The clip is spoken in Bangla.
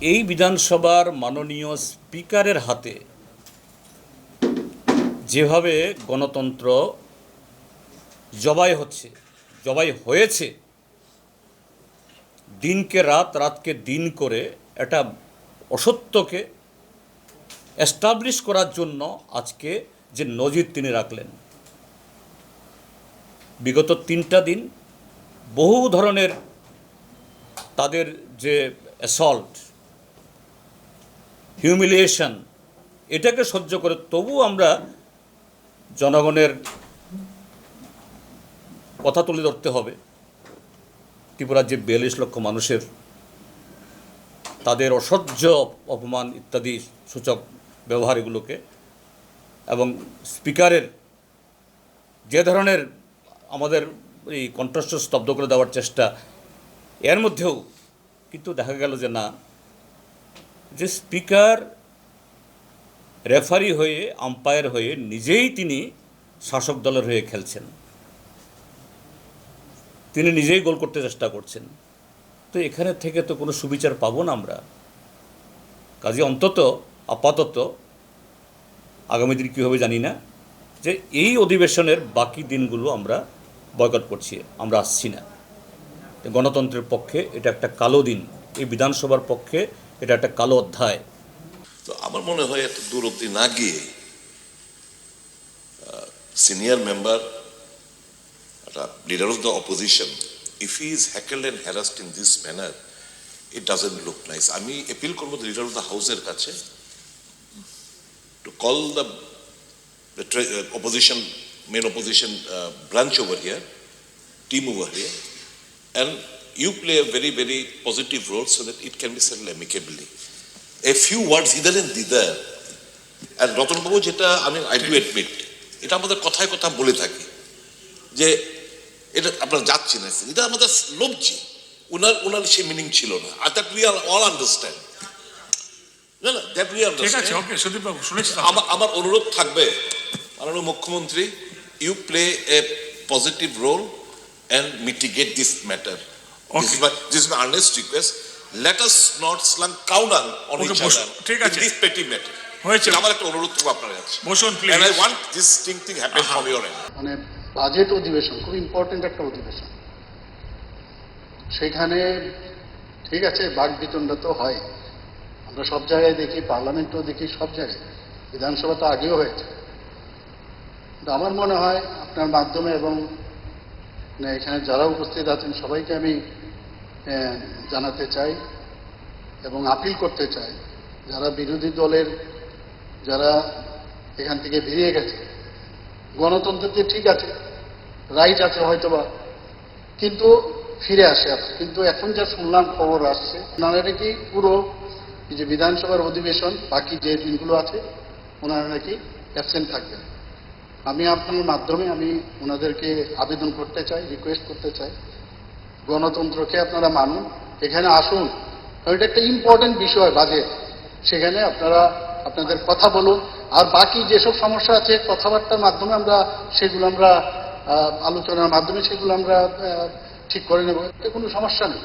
এই বিধানসভার মাননীয় স্পিকারের হাতে যেভাবে গণতন্ত্র জবাই হচ্ছে, জবাই হয়েছে, দিনকে রাত, রাতকে দিন করে একটা অসত্যকে এস্টাবলিশ করার জন্য আজকে যে নজির তিনি রাখলেন। বিগত তিনটা দিন বহু ধরনের তাদের যে অ্যাসল্ট হিউমিলিয়েশন এটাকে সহ্য করে তবু আমরা জনগণের কথা তুলে ধরতে হবে। ত্রিপুরার যে বিয়াল্লিশ লক্ষ মানুষের তাদের অসহ্য অপমান ইত্যাদি সূচক ব্যবহার এগুলোকে এবং স্পিকারের যে ধরনের আমাদের এই কণ্ঠস্ব স্তব্ধ করে দেওয়ার চেষ্টা, এর মধ্যেও কিন্তু দেখা গেল যে না যে স্পিকার, রেফারি হয়ে, আম্পায়ার হয়ে নিজেই তিনি শাসক দলের হয়ে খেলছেন। তিনি নিজেই গোল করতে চেষ্টা করছেন। তো এখানে থেকে তো কোনো সুবিচার পাবো না আমরা। কাজে অন্তত, আপাতত, আগামী দিন কী হবে জানি না, যে এই অধিবেশনের বাকি দিনগুলো আমরা বয়কট করছি, আমরা আসছি না। গণতন্ত্রের পক্ষে এটা একটা কালো দিন। এই বিধানসভার পক্ষে এটা একটা কালো অধ্যায়। তো আমার মনে হয় এত দূর অব্দি না গিয়ে senior member leader of the opposition if he is heckled and harassed in this manner it doesn't look nice আমি এপিল করব লিডার অফ দ্য হাউসের কাছে to call the opposition main opposition uh, branch over here team over here and you play a very very positive role so that it can be settled amicably. A few words either and thither and Ratanbabu যেটা আমি আই ডু এডমিট এটা আমাদের কথায় কথা বলে থাকি যে এটা আপনার যাচ্ছি না। এটা আমাদের লোভজি উনার উনার সে মিনিং ছিল না। আর that we are all understand না না দ্যাট উই আন্ডারস্ট্যান্ড আমার অনুরোধ থাকবে মাননীয় মুখ্যমন্ত্রী you play a positive role and mitigate this matter this is my this is my earnest request let us not sling cow dung on Okay, each বসুন। আদার ঠিক আছে। দিস পেটি ম্যাটার হয়েছে। আমার একটা অনুরোধ থাকবে আপনার কাছে। বসুন And I please want this thing thing happen from your end. মানে বাজেট অধিবেশন খুব ইম্পর্টেন্ট একটা অধিবেশন। সেখানে ঠিক আছে বাক বিতণ্ডা তো হয়। আমরা সব জায়গায় দেখি পার্লামেন্টও দেখি সব জায়গায়। বিধানসভা তো আগেও হয়েছে। কিন্তু আমার মনে হয় আপনার মাধ্যমে এবং এখানে যারা উপস্থিত আছেন, সবাইকে আমি জানাতে চাই এবং আপিল করতে চাই, যারা বিরোধী দলের, যারা এখান থেকে বেরিয়ে গেছে, গণতন্ত্র গণতন্ত্রতে ঠিক আছে রাইট আছে হয়তোবা, কিন্তু ফিরে আসে আবার কিন্তু এখন যা শুনলাম, খবর আসছে, ওনারা নাকি পুরো যে বিধানসভার অধিবেশন, বাকি যে দিনগুলো আছে, ওনারা নাকি অ্যাবসেন্ট থাকবেন। আমি আপনার মাধ্যমে আমি ওনাদেরকে আবেদন করতে চাই রিকোয়েস্ট করতে চাই। গণতন্ত্রকে আপনারা মানুন। এখানে আসুন। কারণ এটা একটা ইম্পর্টেন্ট বিষয় বাজেট সেখানে আপনারা আপনাদের কথা বলুন। আর বাকি যেসব সমস্যা আছে, কথাবার্তার মাধ্যমে আমরা সেগুলো আমরা আলোচনার মাধ্যমে সেগুলো আমরা ঠিক করে নেব। এতে কোনো সমস্যা নেই।